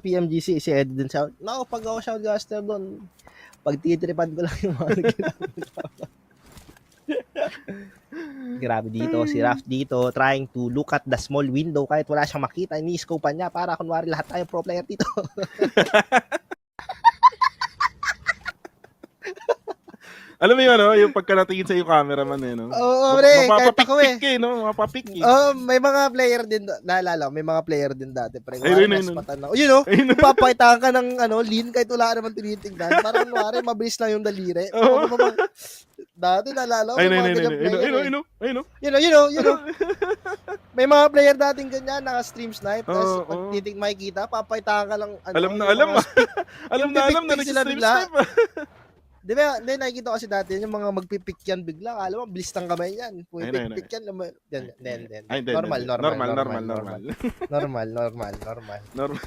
PMGC, si Eddie din siya. Naku, pag ako shoutcaster doon, pag titripan ko lang yung mga. Grabe dito, si Raf dito, trying to look at the small window kahit wala siyang makita, ini-scope niya para kunwari lahat tayo pro player dito. Alam mo yun, ano? Yung pagka natingin sa yung cameraman eh, no? Oo, pre, kahit ako eh. Eh, no? Mapapik eh. Oh, may mga player din, naalala ko, may mga player din dati, pre. Kunwari, ayun, ayun. patan na. Oh, yun oh, Ayun, papakita ka ng ano, lean kahit wala ka naman tinitingnan. Parang kunwari, mabilis lang yung daliri. Oo. Dati naalala ko, Ayun, may ayun, mga ayun, ayun, player ayun, eh. ayun, ayun, ayun, You know, you know, you know. May mga player dating ganyan, naka-stream snipe, Oo, tapos oo. pag titig makikita, papakita ka lang. Ano, Alam na alam, alam na alam na nag-stream bigla. Di ba, hindi, nakikita kasi dati, yung mga magpipik yan bigla, alam mo, bilis ng kamay yan. Kung Ayun, ayun, ipikpik yan, naman- then, then, then. Normal, normal, normal, normal. Normal, normal, normal. Normal.